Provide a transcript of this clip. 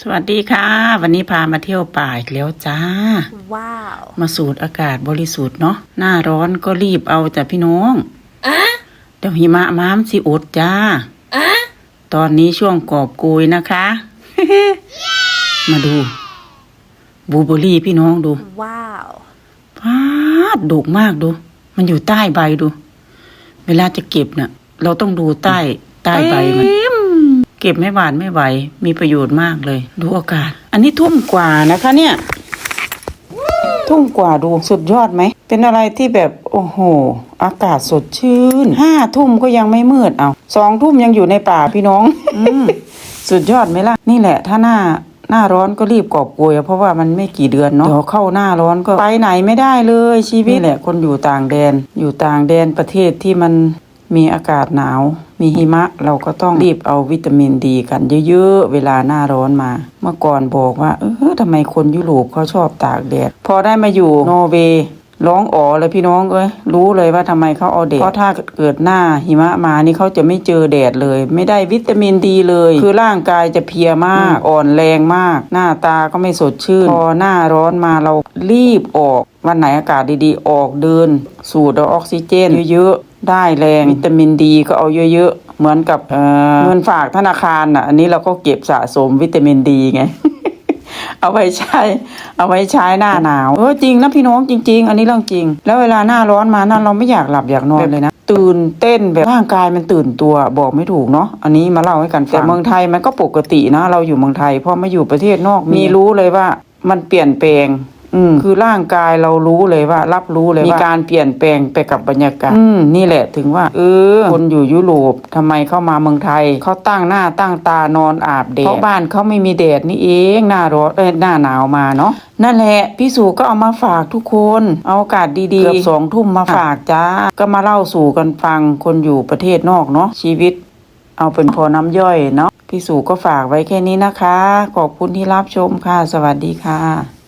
สวัสดีค่ะ วันนี้พามาเที่ยวป่าอีกแล้วจ้า ว้าว มาสูดอากาศบริสุทธิ์เนาะหน้าร้อนก็รีบเอาจ้ะพี่น้องเดี๋ยวหิมะม้ามสิอดจ้าตอนนี้ช่วงกอบโกยนะคะ มาดูบลูเบอร์รี่พี่น้องดู ว้าวพาดดกมากดู มันอยู่ใต้ใบดู เวลาจะเก็บเนะ่ะ เราต้องดูใต้ใต้ใบมัน เก็บไม่หวานไม่ไหว มีประโยชน์มากเลย ดูอากาศ อันนี้ทุ่มกว่านะคะเนี่ย ทุ่มกว่าดูสุดยอดไหม เป็นอะไรที่แบบโอ้โห อากาศสดชื่นห้าทุ่มก็ยังไม่มืดเอาสองทุ่มยังอยู่ในป่าพี่น้องอืมสุดยอดไหมล่ะ นี่แหละ ถ้าหน้าหน้าร้อนก็รีบกอบโกยอะเพราะว่ามันไม่กี่เดือนเนาะเดี๋ยวเข้าหน้าร้อนก็ไปไหนไม่ได้เลยชีวิตนี่แหละคนอยู่ต่างแดน อยู่ต่างแดนประเทศที่มัน มีอากาศหนาว มีหิมะเราก็ต้องรีบเอาวิตามินดีกันเยอะๆ เวลาหน้าร้อนมา เมื่อก่อนบอกว่า เออทำไมคนยุโรปเขาชอบตากแดด พอได้มาอยู่นอร์เวย์ร้องอ๋อเลยพี่น้องเอ้ยรู้เลยว่าทำไมเขาเอาแดดเพราะถ้าเกิดหน้าหิมะมานี่เขาจะไม่เจอแดดเลย ไม่ได้วิตามินดีเลย คือร่างกายจะเพลียมากอ่อนแรงมาก หน้าตาก็ไม่สดชื่น พอหน้าร้อนมาเรารีบออก วันไหนอากาศดีๆ ออกเดิน สูดเอาออกซิเจนเยอะๆ ได้แรงวิตามินดีก็เอาเยอะๆ เหมือนกับเอ่อเงินฝากธนาคารอะ อันนี้เราก็เก็บสะสมวิตามินดีไง เอาไว้ใช้ เอาไว้ใช้หน้าหนาว เออจริงนะพี่น้องจริง ๆ อันนี้เรื่องจริง แล้วเวลาหน้าร้อนมานั่นเราไม่อยากหลับอยากนอนเลยนะตื่นเต้นแบบร่างกายมันตื่นตัวบอกไม่ถูกเนาะอันนี้มาเล่าให้กันฟังแต่เมืองไทยมันก็ปกตินะ เราอยู่เมืองไทยพอมาอยู่ประเทศนอกมีรู้เลยว่ามันเปลี่ยนแปลงอืม คือร่างกายเรารู้เลยว่า รับรู้เลยว่ามีการเปลี่ยนแปลงไปกับบรรยากาศอืมนี่แหละถึงว่า เออ คนอยู่ยุโรปทำไมเข้ามาเมืองไทยเขาตั้งหน้าตั้งตานอนอาบแดดเพราะบ้านเขาไม่มีแดดนี่เองหน้าร้อนเอ้ยหน้าหนาวมาเนาะนั่นแหละพี่สูก็เอามาฝากทุกคน เอาอากาศดีๆเกือบสองทุ่มมาฝากจ้าก็มาเล่าสู่กันฟังคนอยู่ประเทศนอกเนาะชีวิต เอาเป็นพอน้ำย่อยเนาะพี่สูก็ฝากไว้แค่นี้นะคะ ขอบคุณที่รับชมค่ะ สวัสดีค่ะ